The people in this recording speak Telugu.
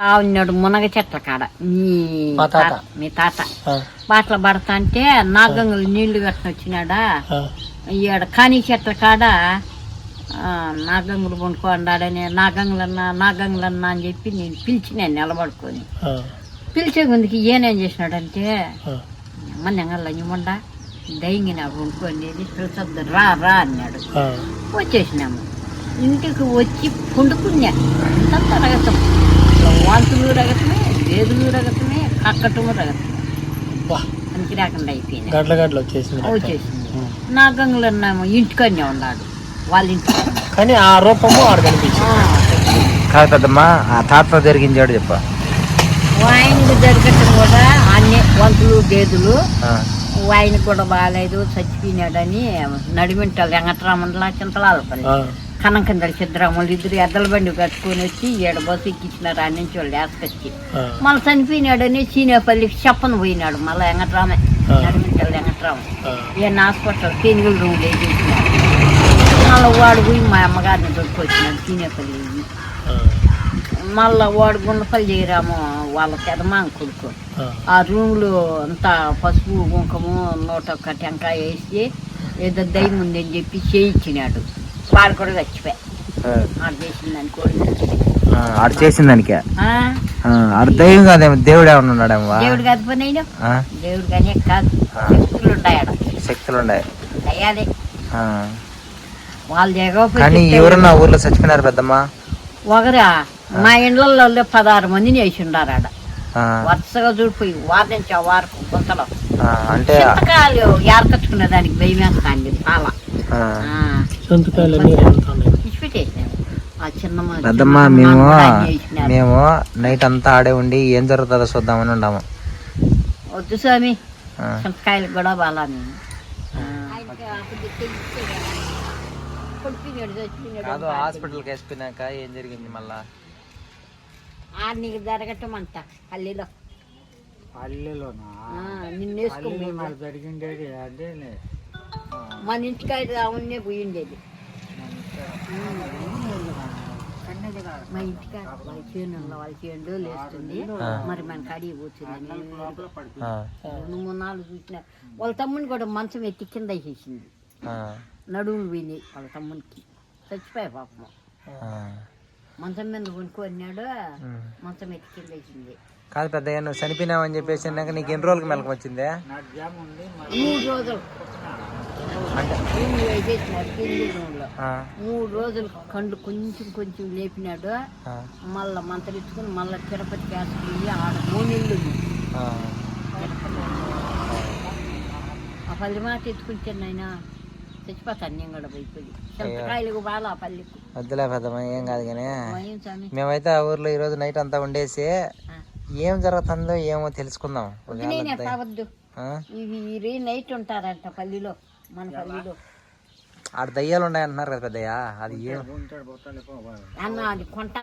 ఉన్నాడు మునగ చెట్ల కాడ. మీ తాత. మీ తాత. బాటలు పడతా అంటే నాగంగులు నీళ్ళు కట్టిన వచ్చినాడా? ఈడ కాని చెట్ల కాడ నాగంగులు కొనుక్కోండాడని నాగంగులన్నా నాగంగులన్నా అని చెప్పి నేను పిలిచినాను నిలబడుకొని. పిలిచే ముందుకి ఈయనేం చేసినాడంటే అమ్మ నెంగల్ లంజమండ దయ్యంగి నాకు కొనుక్కోండి పిలిచొద్దు రా రా అన్నాడు. వచ్చేసినాము. ఇంటికి వచ్చి పండుకున్నా అంతా వాంతులు రగతమే వేదులు రగతమే కక్కటము రగతమే. పనికి రాకుండా అయిపోయినాయి. గడ్ల గడ్ల వచ్చేసింది. వచ్చేసింది. నా గంగులు అన్నాము ఇంటికనే ఉన్నాడు. వాళ్ళ ఇంటికి కానీ ఆ రూపము ఆడ కనిపించింది. కాదు పెద్దమ్మా ఆ తాత జరిగించాడు చెప్ప. ఆయనకు జరగటం కూడా అన్ని వంతులు గేదెలు. ఆ, ఆయనకు కూడా బాగాలేదు చచ్చిపోయినాడని నడిమింటారు వెంకటరామన్లా చింతలాలపల్లి ఆ, కనం కింద సిద్ధరాములు ఇద్దరు ఎద్దల బండి కట్టుకొని వచ్చి ఏడ బస్సు ఎక్కించినారు ఆ నుంచి వాళ్ళు వేసుకొచ్చి ఆ, మళ్ళీ చనిపోయినాడని సీనేపల్లికి చెప్పను పోయినాడు. మళ్ళీ వెంకటరామే. నడిమింటారు వెంకటరామ. ఈయన హాస్పిటల్ కేంద్రుల రూమ్ వేసేసినాడు. మళ్ళీ వాడు పోయి మా అమ్మగారిని దొరికొచ్చినాడు సీనేపల్లి మళ్ళా వాడు గుండపల్లి చేయరాము వాళ్ళ పెదమాంగ కొడుకు. ఆ, ఆ రూమ్లో అంతా పసుపు కుంకుమ నూట ఒక్క టెంకాయ వేసి ఏదో దయ్యం ఉందని చెప్పి చేయించినాడు. వాడు కూడా చచ్చిపోయా. ఆడు చేసిన దాని కూడా ఆ, ఆడు చేసిన దానికే ఆడు దయ్యం కాదేమో దేవుడు ఏమన్నా ఉన్నాడేమో? దేవుడు కాదు పని ఆ, దేవుడు కానీ కాదు. శక్తులు ఉంటాయి ఆడ. శక్తులు ఉన్నాయి ఆ. వాళ్ళు కానీ దిగకపోతే ఎవరన్నా ఊర్లో చచ్చిపోయినారు పెద్దమ్మా? ఒకరా మా ఇండ్లలో పదహారు మందిని వేసి ఉండారు ఆడ. వరుసగా చూడిపోయి వారి నుంచి ఆ వారకు గుంతలో. అంటే చింతకాయలు ఏర్కొచ్చుకునే దానికి భయం వేస్తాండి చాలా అన్నీ పెద్దమ్మ మేము మామ నైట్ అంతా ఆడే ఉండి ఏం జరుగుతుందో చూద్దామని ఉన్నాము. వద్దు స్వామి కూడా బాగా మేము. కాదు హాస్పిటల్కి వేసిపోయినాక ఏం జరిగింది మళ్ళా? నీకు జరగటం అంట పల్లెలో. పల్లెలోనా? జరిగిండేది అదే మన ఇంటికాడ అవునే పోయి ఉండేది మా ఇంటికాడ వాళ్ళ చేను వాళ్ళ చేను లేస్తుంది. మరి మన కాడికి పోతుందని ఆ, రెండు మూడు నాలుగు చూసిన వాళ్ళ తమ్ముని కూడా మంచం ఎత్తి కింద వేసేసింది. ఆ, నడుములు పోయినాయి వాళ్ళ తమ్మునికి. చచ్చిపోయా పాపం. మంచం మీద కొనుక్కొన్నాడు. మంచం ఎత్తి కింద వేసింది. కాదు పెద్దయ్య నువ్వు చనిపోయినావని చెప్పేసి నీకు ఎన్ని రోజులకి మెలకం వచ్చిందే? మూడు రోజులు. మూడు రోజులు కండు కొంచెం కొంచెం లేపినాడు. మళ్ళా మంతరించుకుని మళ్ళా తిరుపతి పోయి ఆడ మూనెళ్ళు ఆ. పల్లి మాట ఎత్తుకుంటే నాయన. చచ్చిపోతాను నేను కూడా పోయిపోయి చింతకాయలకు బాగా ఆ పల్లికి. వద్దులే పెద్దమ్మ ఏం కాదు కానీ. మేమైతే ఆ ఊర్లో ఈరోజు నైట్ అంతా ఉండేసి. ఏం జరుగుతుందో ఏమో తెలుసుకుందాం? ఇవి నైట్ ఉంటారంట పల్లిలో. మన పల్లిలో. ఆడ దయ్యాలు ఉన్నాయంటున్నారు కదా పెద్దయ్య. అది అన్న అది కొంట